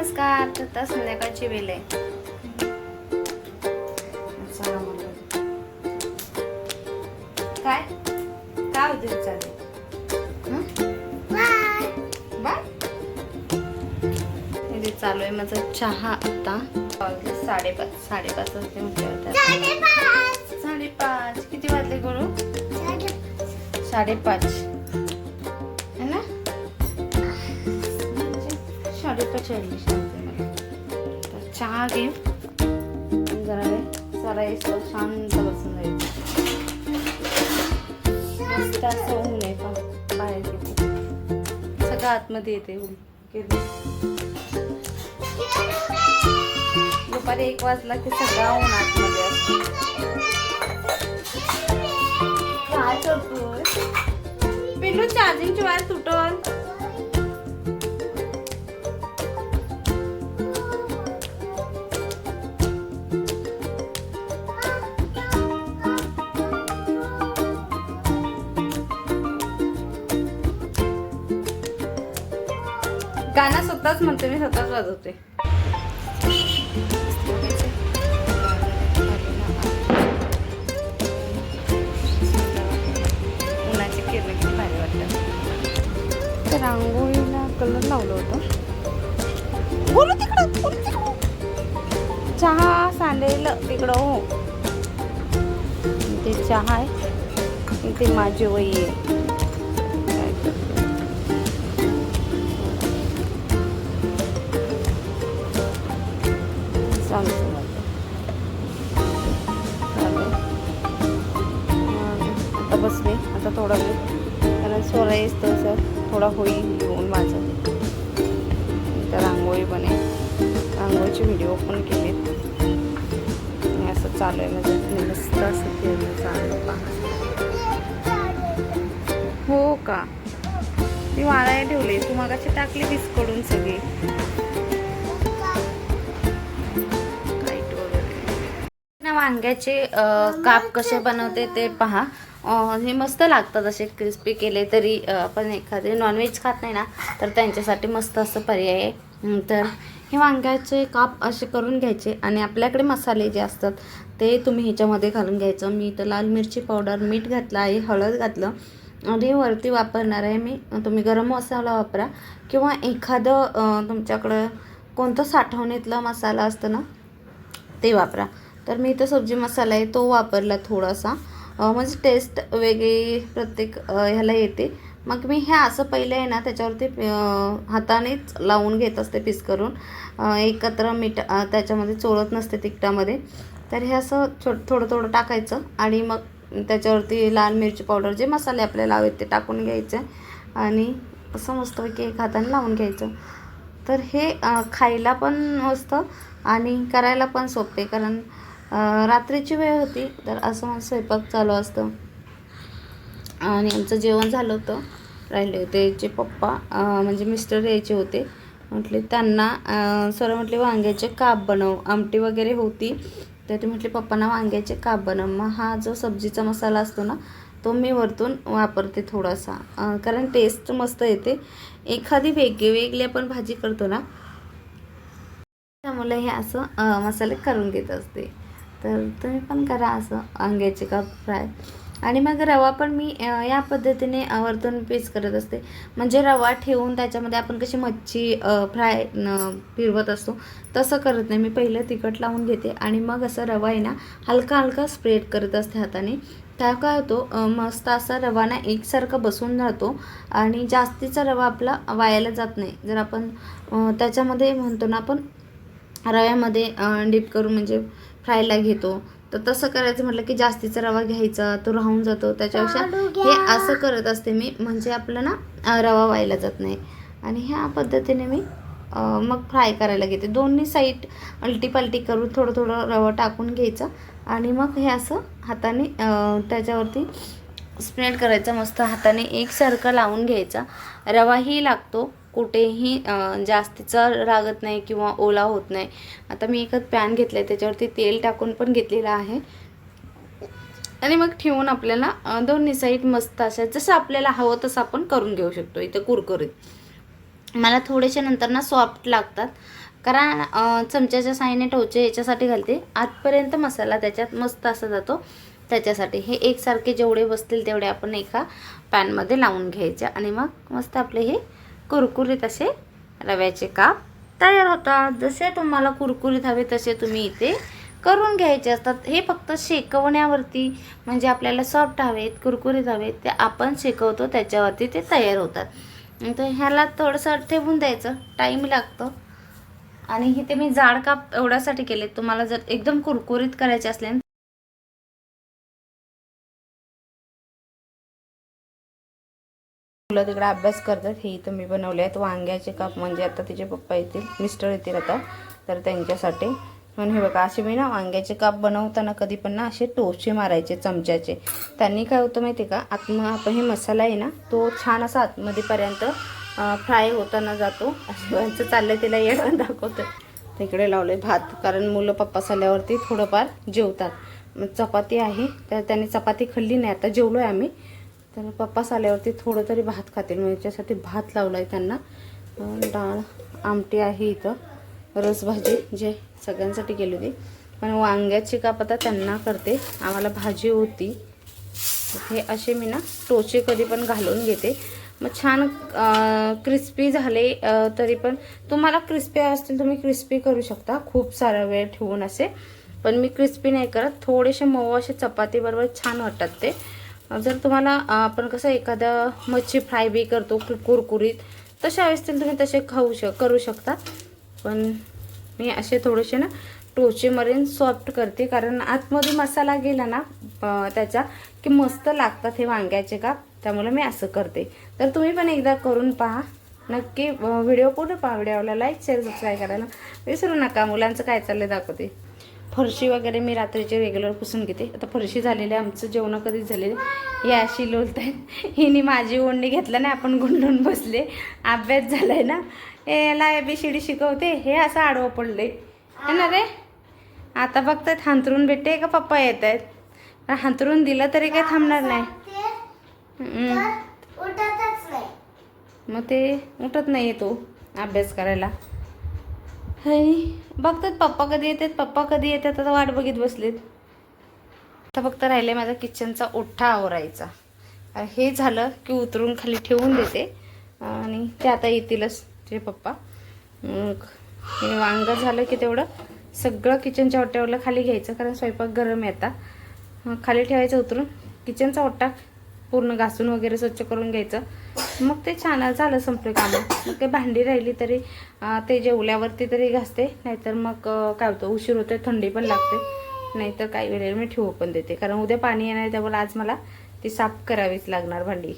नमस्कार तर संध्याकाळची वेळ आहे. काय? काय होते चालेल चालू आहे माझा चहा आता. वाजले साडेपाच साडेपाच वाजते म्हटलं साडेपाच. किती वाजले गुरु? साडेपाच. साडेपाच मला. तर चहा घे जरा वेळ जरा यायचं शांत बसून जायचं मस्त असं ऊन आहे पा बाहेर किती सगळं आतमध्ये येते ऊन किती दुपारी एक वाजला की सगळा ऊन आतमध्ये असतो. काय करतोय? पिल्लू चार्जिंगची वायर तुटल गाणं स्वतःच म्हणते मी स्वतःच वाजवते. उन्हाची किरण किती भारी वाटतात. तर रांगोळीला कलर लावलं होतं. बोलू तिकडं बोलू तिकडं. चहा सांडेल तिकडं हो. ते चहा आहे. ते माझी वही आहे. थोडा वेळ कारण सोळा तसं थोडं थोडा होईल येऊन माझं. तर रांगोळी बनेल रांगोळीचे व्हिडिओ पण केलेत. आणि असं चालू आहे म्हणजे मस्त असं फिरणं चालू पहा. हो का? ती वाळायला ठेवली. तू मागाशी टाकली कडून सगळी. वांग्याचे काप कसे बनवते ते पहा. हे मस्त लागतात असे क्रिस्पी केले तरी आपण एखादे नॉनव्हेज खात नाही ना तर त्यांच्यासाठी मस्त असं पर्याय आहे. तर हे वांग्याचे काप असे करून घ्यायचे आणि आपल्याकडे मसाले जे असतात ते तुम्ही ह्याच्यामध्ये घालून घ्यायचं. मी तर लाल मिरची पावडर मीठ घातलं आहे हळद घातलं. आणि वरती वापरणार आहे मी तुम्ही गरम मसाला वापरा. किंवा एखादं तुमच्याकडं कोणतं साठवणीतला मसाला असतं ना ते वापरा. तर मी इथं सब्जी मसाला आहे तो वापरला थोडासा. म्हणजे टेस्ट वेगळी प्रत्येक ह्याला येते. मग मी हे असं पहिले आहे ना त्याच्यावरती हातानेच लावून घेत असते पीस करून. एकत्र मीठ त्याच्यामध्ये चोळत नसते तिखटामध्ये. तर हे असं छो थोडं थोडं टाकायचं आणि मग त्याच्यावरती लाल मिरची पावडर जे मसाले आपल्याला हवेत ते टाकून घ्यायचे आणि असं मस्तपैकी एक हाताने लावून घ्यायचं. तर हे खायला पण मस्त आणि करायला पण सोपे कारण रात्रीची वेळ होती तर असं स्वयंपाक चालू असतं. आणि आमचं जेवण झालं होतं राहिले होते जे पप्पा म्हणजे मिस्टर यायचे होते. म्हटले त्यांना सर म्हटले वांग्याचे काप बनव आमटी वगैरे होती. तर ते म्हटले पप्पांना वांग्याचे काप बनव. मग हा जो सब्जीचा मसाला असतो ना तो मी वरतून वापरते थोडासा. कारण टेस्ट मस्त येते. एखादी वेगळी वेगळी आपण भाजी करतो ना त्यामुळे हे असं मसाले करून घेत असते. तर तुम्ही पण करा असं अंग्याचे काप फ्राय. आणि मग रवा पण मी या पद्धतीने आवर्तून पीस करत असते. म्हणजे रवा ठेवून त्याच्यामध्ये आपण कशी मच्छी फ्राय फिरवत असतो तसं करत नाही. मी पहिलं तिखट लावून घेते आणि मग असं रवा आहे ना हलका हलका स्प्रेड करत असते हाताने. त्या काय होतो मस्त असा रवा ना एकसारखा बसून राहतो आणि जास्तीचा रवा आपला वायाला जात नाही. जर आपण त्याच्यामध्ये म्हणतो ना आपण रव्यामध्ये डीप करून म्हणजे फ्रायला घेतो. तर तसं करायचं म्हटलं की जास्तीचा रवा घ्यायचा तो राहून जातो. त्याच्यापेक्षा हे असं करत असते मी म्हणजे आपलं ना रवा व्हायला जात नाही. आणि ह्या पद्धतीने मी मग फ्राय करायला घेते. दोन्ही साईड अलटी पालटी करून थोडं थोडं रवा टाकून घ्यायचं. आणि मग हे असं हाताने त्याच्यावरती स्प्रेड करायचं. मस्त हाताने एकसारखं लावून घ्यायचा. रवाही लागतो. कुठेही जास्तीचा रागत नाही किंवा ओला होत नाही. आता मी एकच पॅन घेतलं आहे त्याच्यावरती तेल टाकून पण घेतलेलं आहे. आणि मग ठेवून आपल्याला दोन्ही साईड मस्त अशा जसं आपल्याला हवं तसं आपण करून घेऊ शकतो इथं कुरकुरीत. मला थोडेसे नंतर ना सॉफ्ट लागतात. कारण चमच्याच्या साईने टोचे याच्यासाठी घालते. आतपर्यंत मसाला त्याच्यात मस्त असा जातो. त्याच्यासाठी हे एकसारखे जेवढे बसतील तेवढे आपण एका पॅनमध्ये लावून घ्यायचे. आणि मग मस्त आपले हे कुरकुरीत असे रव्याचे काप तयार होतात. जसे तुम्हाला कुरकुरीत हवे तसे तुम्ही इथे करून घ्यायचे असतात. हे फक्त शेकवण्यावरती म्हणजे आपल्याला सॉफ्ट हवेत कुरकुरीत हवेत ते आपण शेकवतो त्याच्यावरती ते तयार होतात. तर ह्याला थोडंसं ठेवून द्यायचं. टाईम लागतो. आणि इथे मी जाड काप एवढ्यासाठी केले तुम्हाला जर एकदम कुरकुरीत करायचे असले मुलं तिकडे अभ्यास करतात हे इथं मी बनवले आहेत. वांग्याचे काप म्हणजे आता तिचे पप्पा येतील मिस्टर येतील आता तर त्यांच्यासाठी. म्हणून हे बघा असे मी ना वांग्याचे काप बनवताना कधी पण ना असे टोचे मारायचे चमच्याचे. त्यांनी काय होतं माहिती आहे का आत मग आपण हे मसाला आहे ना तो छान असा आतमध्येपर्यंत फ्राय होताना जातो. असं चाललं तिला येणं दाखवतं तिकडे लावले भात कारण मुलं पप्पा साल्यावरती थोडंफार जेवतात. चपाती आहे तर त्यांनी चपाती खाल्ली नाही आता जेवलो आहे आम्ही. तर पप्पा आल्यावरती थोडं तरी भात खातील. मग याच्यासाठी भात लावला आहे त्यांना डाळ आमटी आहे इथं. रसभाजी जे सगळ्यांसाठी केली होती. पण वांग्याची काप आता त्यांना करते. आम्हाला भाजी होती. हे असे मी ना टोचे कधी पण घालून घेते. मग छान क्रिस्पी झाले तरी पण तुम्हाला क्रिस्पी असतील तुम्ही क्रिस्पी करू शकता. खूप सारा वेळ ठेवून असे. पण मी क्रिस्पी नाही करत. थोडेसे मऊ असे चपातीबरोबर छान वाटतात ते. जर तुम्हाला आपण कसं एखादं मच्छी फ्राय बी करतो कुरकुरीत तशा असतील तुम्ही तसे खाऊ शक करू शकता. पण मी असे थोडेसे ना टोचे मरीन सॉफ्ट करते. कारण आतमध्ये मसाला गेला ना त्याचा की मस्त लागतात हे वांग्याचे काप त्यामुळे मी असं करते. तर तुम्ही पण एकदा करून पहा. नक्की व्हिडिओ पूर्ण पहा. व्हिडिओला लाईक शेअर सबस्क्राईब करायला विसरू नका. मुलांचं काय चाललं दाखवते. फरशी वगैरे मी रात्रीचे रेग्युलर पुसून घेते. आता फरशी झालेली आहे आमचं जेवण कधीच झालेले हे अशी लोलत आहेत हिने माझी ओढणी घेतलं नाही आपण गुंडून बसले. अभ्यास झालाय ना. हे याला बी शिडी शिकवते. हे असं आडवं पडले है ना रे? आता फक्त हांतरून भेटते का पप्पा येत आहेत? हांतरून दिलं तरी काय थांबणार नाही. मग ते उठत नाही तो अभ्यास करायला. हाय. बघतात पप्पा कधी येतात पप्पा कधी येतात आता वाट बघित बसलेत. आता फक्त राहिले माझा किचनचा ओठा आवरायचा. हे झालं की उतरून खाली ठेवून देते. आणि ते आता येतीलच ते पप्पा. मग हे वांग झालं की तेवढं सगळं किचनच्या ओट्यावरला खाली घ्यायचं कारण स्वयंपाक गरम येतात खाली ठेवायचं उतरून. किचनचा ओटा पूर्ण घासून वगैरे स्वच्छ करून घ्यायचं. मग ते छान झालं संपलं कामं. मग ते भांडी राहिली तरी ते जेवल्यावरती तरी घासते. नाहीतर मग काय होतं उशीर होते थंडी पण लागते. नाहीतर काही वेळेला मी ठेवू पण देते. कारण उद्या पाणी येणार त्यामुळे आज मला ती साफ करावीच लागणार भांडी.